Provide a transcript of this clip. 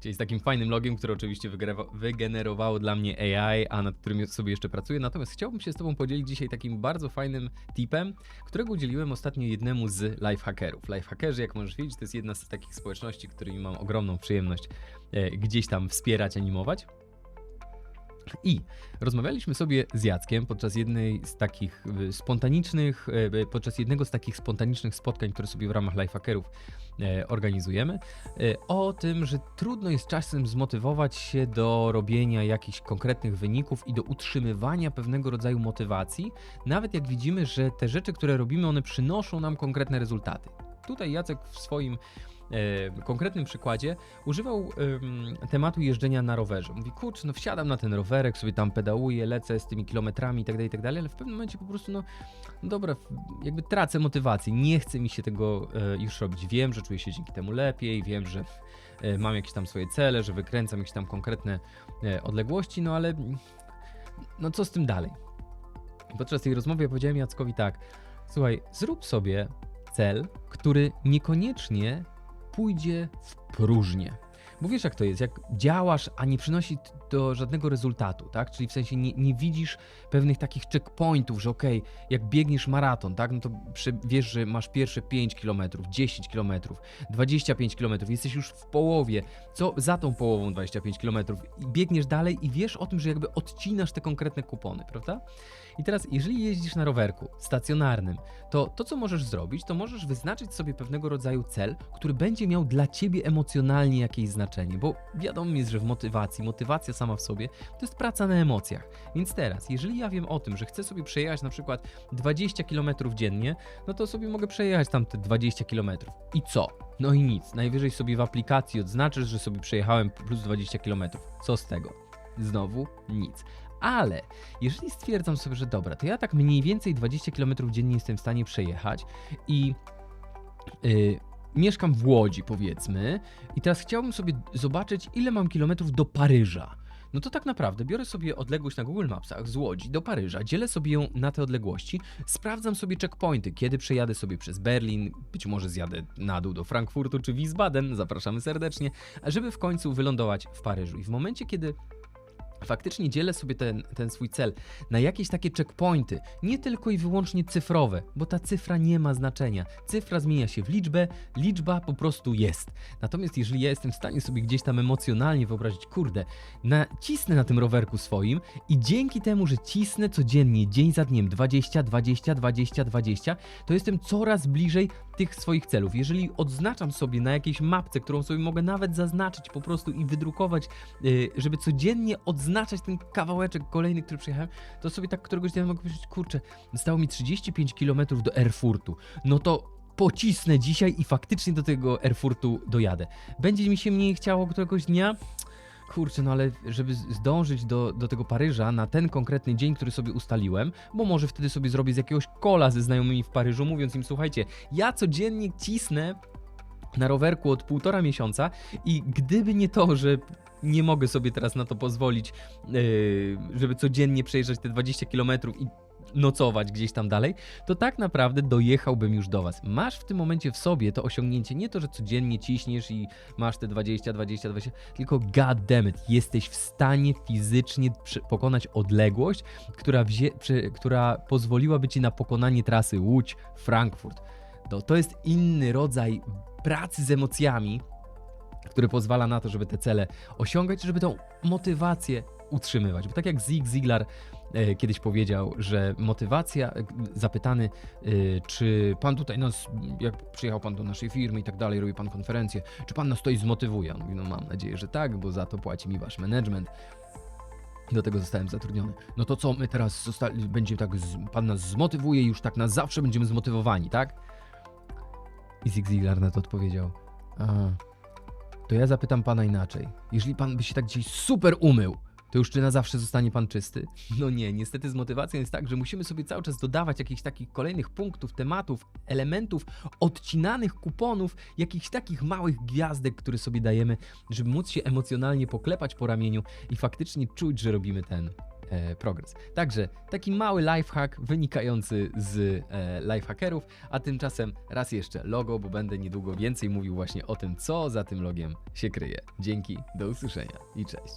Czyli z takim fajnym logiem, które oczywiście wygenerowa- wygenerowało dla mnie AI, a nad którym sobie jeszcze pracuję. Natomiast chciałbym się z Tobą podzielić dzisiaj takim bardzo fajnym tipem, którego udzieliłem ostatnio jednemu z lifehackerów. Lifehackerzy, jak możesz wiedzieć, to jest jedna z takich społeczności, którymi mam ogromną przyjemność e, gdzieś tam wspierać, animować. I rozmawialiśmy sobie z Jackiem podczas jednej z takich y, spontanicznych, y, podczas jednego z takich spontanicznych spotkań, które sobie w ramach Lifehackerów e, organizujemy, e, o tym, że trudno jest czasem zmotywować się do robienia jakichś konkretnych wyników i do utrzymywania pewnego rodzaju motywacji, nawet jak widzimy, że te rzeczy, które robimy, one przynoszą nam konkretne rezultaty. Tutaj Jacek w swoim e, konkretnym przykładzie używał em, tematu jeżdżenia na rowerze. Mówi, kurczę, no wsiadam na ten rowerek, sobie tam pedałuję, lecę z tymi kilometrami i tak dalej, i tak ale w pewnym momencie po prostu, no, no dobra, jakby tracę motywację, nie chce mi się tego e, już robić. Wiem, że czuję się dzięki temu lepiej, wiem, że e, mam jakieś tam swoje cele, że wykręcam jakieś tam konkretne e, odległości, no ale no co z tym dalej? Podczas tej rozmowy powiedziałem Jackowi tak, słuchaj, zrób sobie cel, który niekoniecznie pójdzie w próżnię. Bo wiesz jak to jest, jak działasz, a nie przynosi to żadnego rezultatu, tak? Czyli w sensie nie, nie widzisz pewnych takich checkpointów, że okej, jak biegniesz maraton, tak? No to przy, wiesz, że masz pierwsze 5 km, 10 km, 25 km, jesteś już w połowie, co za tą połową 25 km biegniesz dalej i wiesz o tym, że jakby odcinasz te konkretne kupony, prawda? I teraz, jeżeli jeździsz na rowerku stacjonarnym, to to, co możesz zrobić, to możesz wyznaczyć sobie pewnego rodzaju cel, który będzie miał dla ciebie emocjonalnie jakieś znaczenie, bo wiadomo jest, że w motywacji, motywacja sama w sobie to jest praca na emocjach. Więc teraz, jeżeli ja wiem o tym, że chcę sobie przejechać na przykład 20 km dziennie, no to sobie mogę przejechać tam te 20 km. I co? No i nic. Najwyżej sobie w aplikacji odznaczysz, że sobie przejechałem plus 20 km. Co z tego? Znowu nic. Ale jeżeli stwierdzam sobie, że dobra, to ja tak mniej więcej 20 km dziennie jestem w stanie przejechać i yy, mieszkam w Łodzi, powiedzmy, i teraz chciałbym sobie zobaczyć, ile mam kilometrów do Paryża. No to tak naprawdę biorę sobie odległość na Google Mapsach z Łodzi do Paryża, dzielę sobie ją na te odległości, sprawdzam sobie checkpointy, kiedy przejadę sobie przez Berlin, być może zjadę na dół do Frankfurtu czy Wiesbaden, zapraszamy serdecznie, żeby w końcu wylądować w Paryżu. I w momencie, kiedy faktycznie dzielę sobie ten, ten swój cel na jakieś takie checkpointy, nie tylko i wyłącznie cyfrowe, bo ta cyfra nie ma znaczenia. Cyfra zmienia się w liczbę, liczba po prostu jest. Natomiast jeżeli ja jestem w stanie sobie gdzieś tam emocjonalnie wyobrazić, kurde, nacisnę na tym rowerku swoim i dzięki temu, że cisnę codziennie, dzień za dniem, 20, 20, 20, 20, to jestem coraz bliżej tych swoich celów. Jeżeli odznaczam sobie na jakiejś mapce, którą sobie mogę nawet zaznaczyć po prostu i wydrukować, yy, żeby codziennie odznaczać ten kawałeczek kolejny, który przejechałem, to sobie tak któregoś dnia mogę powiedzieć, kurczę, zostało mi 35 km do Erfurtu. No to pocisnę dzisiaj i faktycznie do tego Erfurtu dojadę. Będzie mi się mniej chciało któregoś dnia? Kurczę, no ale żeby zdążyć do, do tego Paryża na ten konkretny dzień, który sobie ustaliłem, bo może wtedy sobie zrobię z jakiegoś kola ze znajomymi w Paryżu, mówiąc im, słuchajcie, ja codziennie cisnę na rowerku od półtora miesiąca i gdyby nie to, że nie mogę sobie teraz na to pozwolić, yy, żeby codziennie przejeżdżać te 20 km i nocować gdzieś tam dalej, to tak naprawdę dojechałbym już do Was. Masz w tym momencie w sobie to osiągnięcie, nie to, że codziennie ciśniesz i masz te 20, 20, 20, tylko god jesteś w stanie fizycznie pokonać odległość, która, która pozwoliłaby Ci na pokonanie trasy Łódź-Frankfurt. To, to jest inny rodzaj pracy z emocjami, który pozwala na to, żeby te cele osiągać, żeby tą motywację utrzymywać. Bo tak jak Zig Ziglar e, kiedyś powiedział, że motywacja, e, zapytany, e, czy pan tutaj nas, jak przyjechał pan do naszej firmy i tak dalej, robi pan konferencję, czy pan nas tutaj zmotywuje? On mówi, no mam nadzieję, że tak, bo za to płaci mi wasz management. Do tego zostałem zatrudniony. No to co, my teraz zostali, będzie tak, pan nas zmotywuje i już tak na zawsze będziemy zmotywowani, tak? I Zig Ziglar na to odpowiedział, a, to ja zapytam pana inaczej. Jeżeli pan by się tak dzisiaj super umył, to już czy na zawsze zostanie pan czysty? No nie, niestety z motywacją jest tak, że musimy sobie cały czas dodawać jakichś takich kolejnych punktów, tematów, elementów, odcinanych kuponów, jakichś takich małych gwiazdek, które sobie dajemy, żeby móc się emocjonalnie poklepać po ramieniu i faktycznie czuć, że robimy ten e, progres. Także taki mały lifehack wynikający z e, lifehackerów, a tymczasem raz jeszcze logo, bo będę niedługo więcej mówił właśnie o tym, co za tym logiem się kryje. Dzięki, do usłyszenia i cześć.